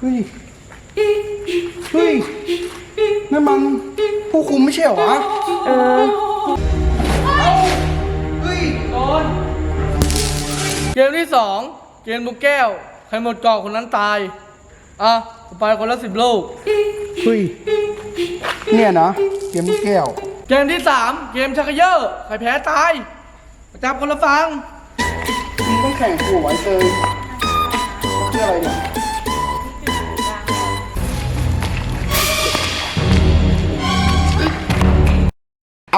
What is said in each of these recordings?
เฮ้ย เฮ้ยนั่นมันผู้คุมไม่ใช่เหรอวะเออ เฮ้ยโดนเกมที่สองเกมลูกแก้ว ใครหมดเกาะคนนั้นตาย อะไปคนละสิบลูก เฮ้ย เนี่ยนะเกมลูกแก้ว เกมที่สามเกมชักเขยอร์ใครแพ้ตาย ประจับคนละฟังมึงต้องแข่งกูไว้เตยเพื่ออะไรเนี่ย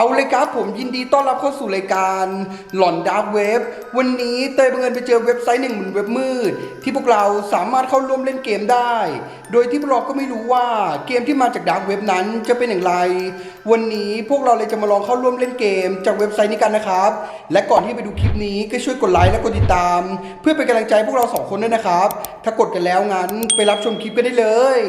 เอาเลยครับผมยินดีต้อนรับเข้าสู่รายการหลอนดาร์กเว็บวันนี้เตยบังเอิญไปเจอเว็บไซต์หนึ่งบนเว็บมืด ที่พวกเราสามารถเข้าร่วมเล่นเกมได้ โดยที่พวกเราก็ไม่รู้ว่าเกมที่มาจากดาร์กเว็บนั้นจะเป็นอย่างไร วันนี้พวกเราเลยจะมาลองเข้าร่วมเล่นเกม จากเว็บไซต์นี้กันนะครับ และก่อนที่ไปดูคลิปนี้ก็ช่วยกดไลค์และกดติดตาม เพื่อเป็นกำลังใจพวกเราสองคนด้วยนะครับ ถ้ากดกันแล้วงั้นไปรับชมคลิปกันได้เลย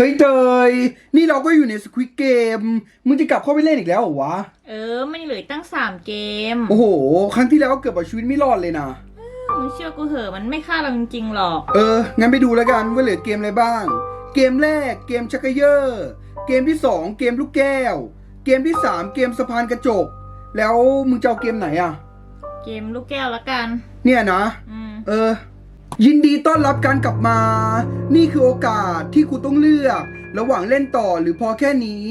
เฮ้ยเตยนี่เราก็อยู่ในสควิตเกมมึงจะกลับเข้าไปเล่นอีกแล้วเหรอวะ เออ มันเหลืออกตั้งสามเกมโอ้โห ครั้งที่แล้วก็เกือบเอาชีวิตไม่รอดเลยนะ มึงเชื่อกูเหอะมันไม่ฆ่าเราจริงๆหรอก เออ งั้นไปดูแล้วกันว่าเหลือเกมอะไรบ้าง เกมแรกเกมชักเกยอร์ เกมที่สองเกมลูกแก้ว เกมที่สามเกมสะพานกระจก แล้วมึงจะเอาเกมไหนอะเกมลูกแก้วละกัน เนี่ยนะ อืม เออ ยินดีต้อนรับการกลับมา นี่คือโอกาสที่คุณต้องเลือก ระหว่างเล่นต่อหรือพอแค่นี้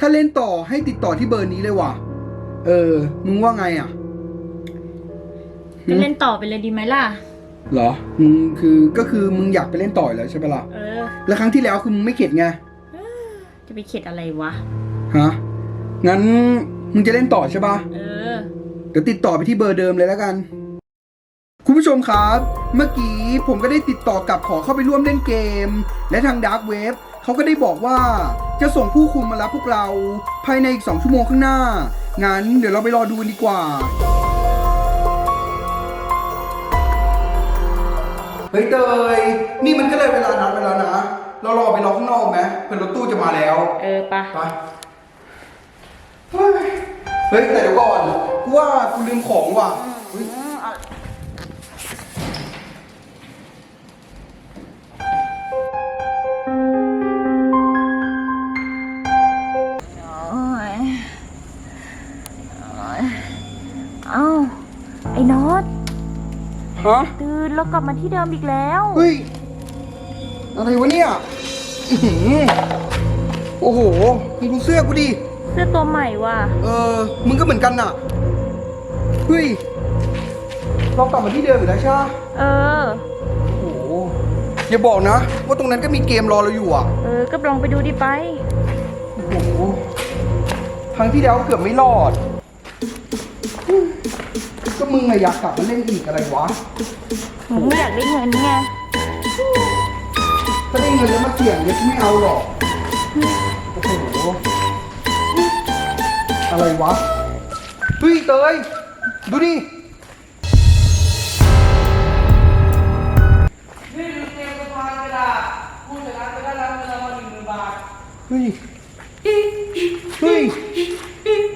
ถ้าเล่นต่อให้ติดต่อที่เบอร์นี้เลยว่ะ เออ มึงว่าไงอะไปเล่นต่อไปเลยดีไหมล่ะ เหรอ มึงคือก็คือมึงอยากไปเล่นต่อยแล้วใช่ปะล่ะ เออ แล้วครั้งที่แล้วคือมึงไม่เข็ดไง จะไปเข็ดอะไรวะ ฮะ งั้นมึงจะเล่นต่อใช่ปะเออ เดี๋ยวติดต่อไปที่เบอร์เดิมเลยแล้วกัน คุณผู้ชมครับ เมื่อกี้ผมก็ได้ติดต่อกลับขอเข้าไปร่วมเล่นเกม และทางดาร์กเว็บเขาก็ได้บอกว่าจะส่งผู้คุมมารับพวกเรา ภายในอีก 2 ชั่วโมงข้างหน้า งั้นเดี๋ยวเราไปรอดูกันดีกว่า เฮ้ยเตย นี่มันก็เลยเวลานัดไปแล้วนะ เรารอไปรอข้างนอกไหมเพื่อนรถตู้จะมาแล้วเออปะไปเฮ้ยเฮ้ยแต่เดี๋ยวก่อนกูว่ากูลืมของว่ะเฮ้ย ฮะ ตื่นแล้วกลับมาที่เดิมอีกแล้ว เฮ้ย อะไรวะเนี่ยอื้อหือโอ้โหมึงดูเสื้อกูดิ เสื้อตัวใหม่ว่ะ เออ มึงก็เหมือนกันน่ะ เฮ้ย เรากลับมาที่เดิมอีกแล้วใช่ไหมเออ โอ้โห อย่าบอกนะ ว่าตรงนั้นก็มีเกมรอเราอยู่อะ เออ ก็ลองไปดูดิไป โอ้โหครั้งที่แล้วเกือบไม่รอด ก็มึงอะอยากกลับมาเล่นอีกอะไรวะมึงไม่อยากได้เงินไงถ้าได้เงินแล้วมาเสี่ยงเนี่ยกูไม่เอาหรอกโอ้โหอะไรวะเฮ้ยเตยดูดินี่คือเกมสะพานกระดาษผู้ชนะจะได้รับเงินรางวัลหนึ่งหมื่นบาทเฮ้ยเฮ้ย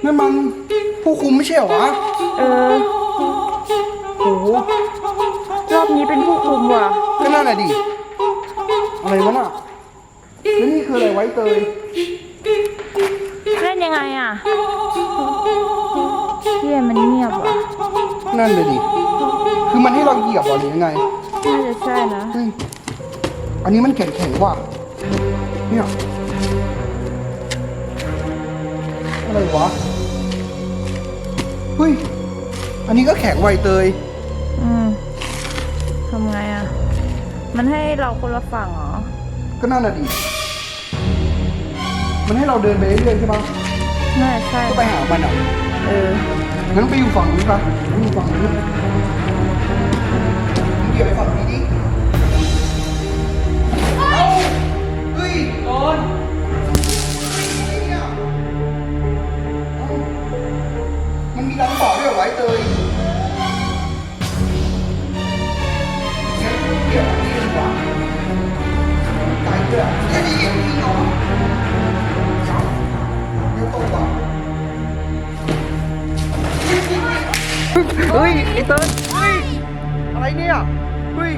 นั่นมันผู้คุมไม่ใช่เหรอวะ เออโอ้โห รอบนี้เป็นผู้คุมว่ะ ก็น่าหน่ะดิ อะไรวะน่ะแล้วนี่คืออะไรไว้เตย เล่นยังไงอะเที่ยมันเงียบว่ะ นั่นเลยดิ คือมันให้เราเหยียบเหรอหรือยังไง น่าจะใช่นะ เฮ้ย อันนี้มันแข็งแข็งๆว่ะ เนี่ย อะไรวะ เฮ้ย อันนี้ก็แข็งไวเตย อืมทำไงอะ มันให้เราคนละฝั่งเหรอ ก็น่าน่ะดิ มันให้เราเดินไปเรื่อยๆใช่ปะน่าจะใช่ ก็ไปหามันอะ เออ งั้นไปอยู่ฝั่งนี้ปะไปอยู่ฝั่งนี้มึงเหยียบไปฝั่งนี้ดิ ฮ้ยไอ้เติ้ลเฮ้ยอะไรเนี่ยเฮ้ย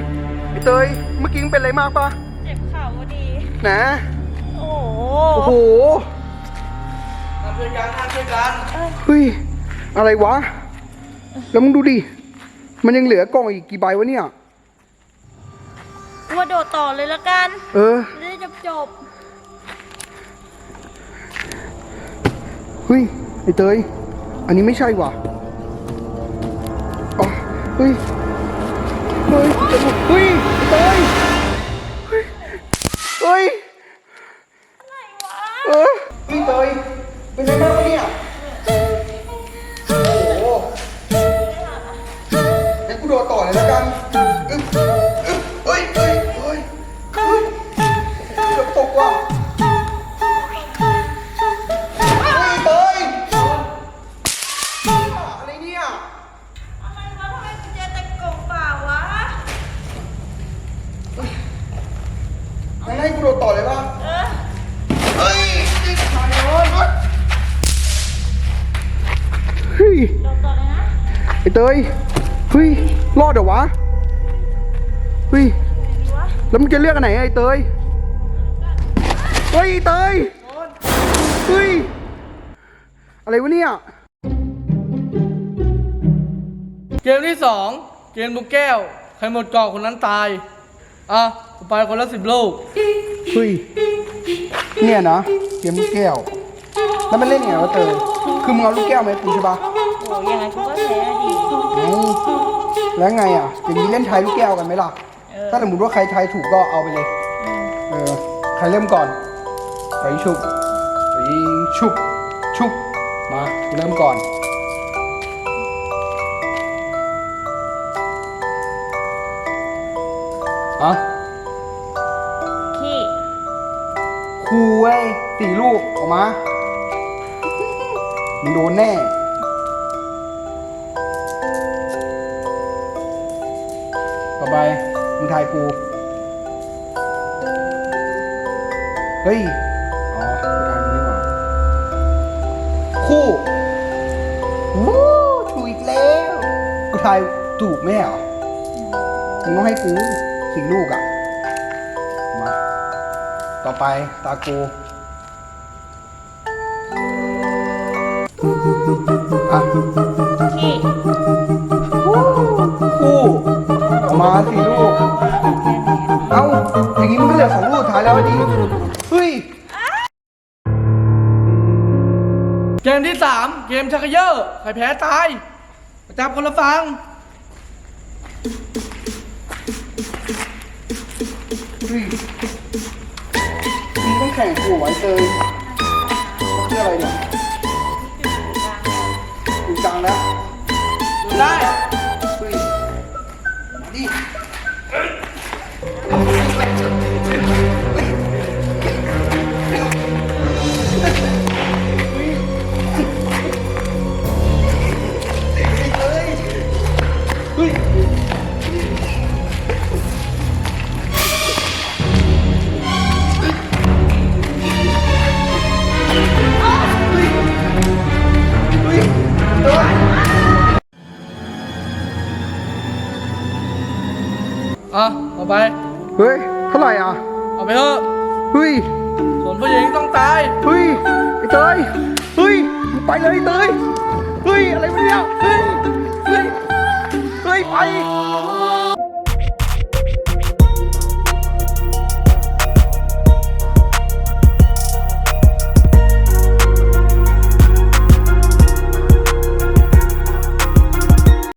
ไอเตยเมื่อกี้มึงเป็นอะไรมากปะเจ็บเข่าพอดี นะ โอ้โอ้โหทำด้วยกันทำด้วยกันเฮ้ยอะไรวะ แล้วมึงดูดิ มันยังเหลือกล่องอีกกี่ใบวะเนี่ย ว่าโดดต่อเลยละกันเออจะได้จบจบเฮ้ยไอเตย อันนี้ไม่ใช่ว่ะอ๋อ เฮ้ยเฮ้ยเฮ้ยไอเตยเฮ้ยเฮ้ยอะไรวะเออพี่เตยเป็นไงบ้างเนี่ยโอ้โหเดี๋ยวกูโดดต่อเลยแล้วกันอึ๊บ งั้นให้กูโดดต่อเลยป่ะเออเฮ้ยนี่ขายร้อนวะเฮ้ยโดดต่อเลยนะ ไอเตยเฮ้ยรอดเหรอวะเฮ้ยไหนดีวะแล้วมึงจะเลือกอันไหนไอเตยเฮ้ยไอ้เตยเฮ้ยอะไรวะเนี่ยเกมที่สองเกมลูกแก้ว ใครหมดกล่องคนนั้นตาย อะกู ไปคนละสิบลูกเฮ้ยเนี่ยนะเกมลูกแก้ว แล้วมันเล่นยังไงวะเตยคือมึงเอาลูกแก้วมาให้กูใช่ปะโอ้ยังไงกูก็แพ้ดิไงแล้วไงอะอย่างนี้เล่นทายลูกแก้วกันไหมล่ะ ถ้าสมมติว่าใครทายถูกก็เอาไปเลย เออ ใครเริ่มก่อนไปชุบไปชุบ ชุบ มากูเริ่มก่อนอะ คูเว้ยสี่ลูกออกมามึงโดนแน่ ต่อไปมึงทายกู เฮ้ย อ๋อกูทายมึงนี่หว่าคู่วู้ถูกอีกแล้ว กูทายถูกไหมเหรอมึงต้องให้กูสี่ลูกอะ ต่อไปตากูอะขี้คู่ออกมาสี่ลูก เอ้า อย่างนี้มันก็เหลือสองลูกสุดท้ายแล้วดิเฮ้ย เกมที่สามเกมชักเขยอร์ใครแพ้ตายประจับคนละฟังเฮ้ย มีต้องแข่งกูไว้เตยเขาคืออะไรเนี่ยอยู่กลางนะ ได้ เฮ้ย เท่าไหร่อะ เอาไปเถอะเฮ้ยส่วนผู้หญิงต้องตาย เฮ้ย ไอ้เตย เฮ้ยมึงไปเลยไอ้เตย